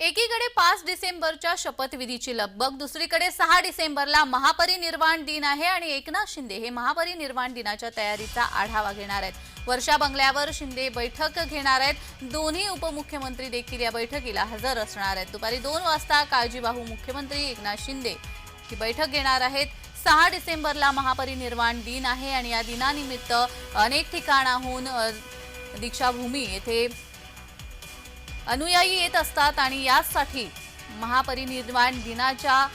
एकीकडे पाच डिसेंबरच्या शपथविधीची लगबग दुसरीकडे सहा डिसेंबरला महापरिनिर्वाण दिन आहे आणि एकनाथ शिंदे हे महापरिनिर्वाण दिनाच्या तयारीचा आढावा घेणार आहेत. वर्षा बंगल्यावर शिंदे बैठक घेणार आहेत. दोन्ही उपमुख्यमंत्री देखील या बैठकीला हजर असणार आहेत. दुपारी दोन वाजता काळजीबाहू मुख्यमंत्री एकनाथ शिंदे ही बैठक घेणार आहेत. सहा डिसेंबरला महापरिनिर्वाण दिन आहे आणि या दिनानिमित्त अनेक ठिकाणाहून दीक्षाभूमी येथे अनुयायी येत असतात आणि यासाठी महापरिनिर्वाण दिनाच्या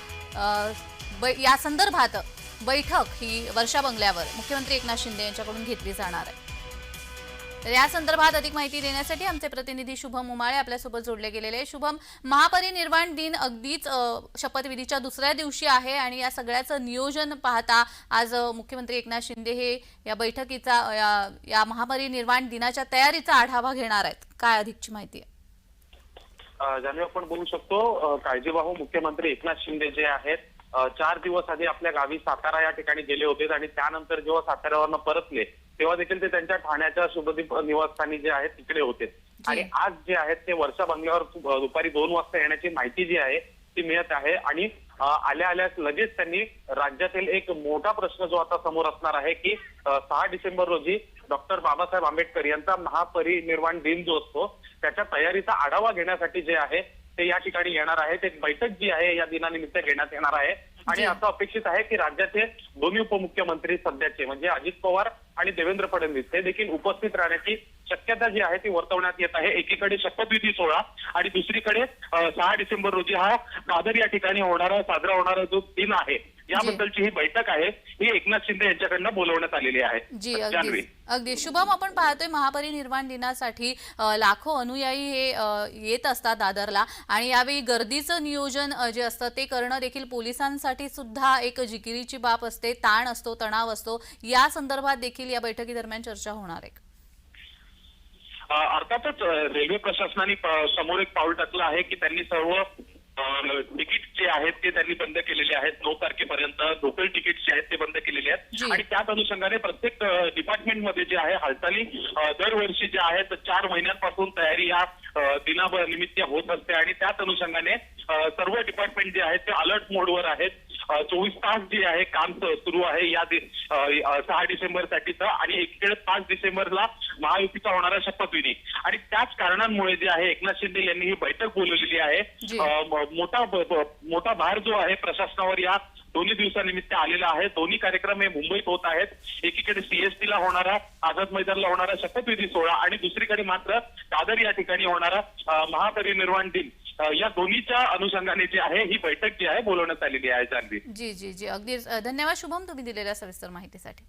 बै- या संदर्भात बैठक ही वर्षा बंगल्यावर मुख्यमंत्री एकनाथ शिंदे यांच्याकडून घेतली जाणार आहे. तर या संदर्भात अधिक माहिती देण्यासाठी आमचे प्रतिनिधी शुभम उमाळे आपल्यासोबत जोडले गेलेले आहे. शुभम महापरिनिर्वाण दिन अगदीच शपथविधीच्या दुसऱ्या दिवशी आहे आणि या सगळ्याचं नियोजन पाहता आज मुख्यमंत्री एकनाथ शिंदे हे या बैठकीचा या- या महापरिनिर्वाण दिनाच्या तयारीचा आढावा घेणार आहेत. काय अधिकची माहिती आहे? जान्हवी आपण बोलू शकतो काळजीवाहू मुख्यमंत्री एकनाथ शिंदे जे आहेत चार दिवस आधी आपल्या गावी सातारा या ठिकाणी गेले होते आणि त्यानंतर जेव्हा साताऱ्यावरनं परतले तेव्हा देखील ते त्यांच्या ठाण्याच्या शुभदीप निवासस्थानी जे आहेत तिकडे होते. आणि आज जे आहेत ते वर्षा बंगल्यावर दुपारी दोन वाजता येण्याची माहिती जी आहे ती मिळत आहे. आणि आल्या आल्या लगेच त्यांनी राज्यातील एक मोठा प्रश्न जो आता समोर असणार आहे की सहा डिसेंबर रोजी डॉक्टर बाबासाहेब आंबेडकर यांचा महापरिनिर्वाण दिन जो असतो त्याच्या तयारीचा आढावा घेण्यासाठी जे आहे ते या ठिकाणी येणार आहेत एक बैठक जी आहे या दिनानिमित्त घेण्यात येणार आहे. आणि. असं अपेक्षित आहे की राज्याचे दोन्ही उपमुख्यमंत्री सध्याचे म्हणजे अजित पवार आणि देवेंद्र फडणवीस हे देखील उपस्थित राहण्याची शक्यता जी आहे ती वर्तवण्यात येत आहे. एकीकडे शपथविधी सोहळा आणि दुसरीकडे सहा डिसेंबर रोजी हा दादर या ठिकाणी होणारा साजरा होणारा जो दिन आहे याबद्दलची ही बैठक आहे. ही एकनाथ शिंदे यांच्याकडनं बोलवण्यात आलेली आहे. अगदी शुभम आपण पाहतोय महापरिनिर्वाण दिनासाठी लाखो अनुयायी हे येत असतात दादरला. आणि यावेळी गर्दीचं नियोजन जे असतं ते करणं देखील पोलिसांसाठी सुद्धा एक जिकिरीची बाब असते. ताण असतो तणाव असतो. या संदर्भात देखील या बैठकीदरम्यान चर्चा होणार आहे. अर्थातच रेल्वे प्रशासनाने समोर एक पाऊल टाकलं आहे की त्यांनी सर्व तिकीट जे आहेत ते त्यांनी बंद केलेले आहेत. नऊ तारखेपर्यंत लोकल तिकीट जे आहेत ते बंद केलेले. आहेत. आणि त्याच अनुषंगाने प्रत्येक डिपार्टमेंटमध्ये जे आहे हालचाली दरवर्षी जे आहेत चार महिन्यांपासून तयारी या दिना निमित्त होत असते. आणि त्याच अनुषंगाने सर्व डिपार्टमेंट जे आहेत ते अलर्ट मोडवर आहेत. चोवीस तास जे आहे काम सुरू आहे या सहा डिसेंबर साठीचं आणि एकीकडे पाच डिसेंबरला महायुतीचा होणारा शपथविधी. आणि त्याच कारणांमुळे जे आहे एकनाथ शिंदे यांनी ही बैठक बोलवलेली आहे. मोठा मोठा भार जो आहे प्रशासनावर या दोन्ही दिवसानिमित्त आलेला आहे. दोन्ही कार्यक्रम हे मुंबईत होत आहेत. एकीकडे सीएसटी ला होणारा आझाद मैदानला होणारा शपथविधी सोहळा आणि दुसरीकडे मात्र दादर या ठिकाणी होणारा महापरिनिर्वाण दिन. या दोन्हीच्या अनुषंगाने जी आहे ही बैठक जी आहे बोलवण्यात आलेली आहे जान्हवी. जी जी जी. अगदी धन्यवाद. शुभम तुम्ही दिलेल्या सविस्तर माहितीसाठी.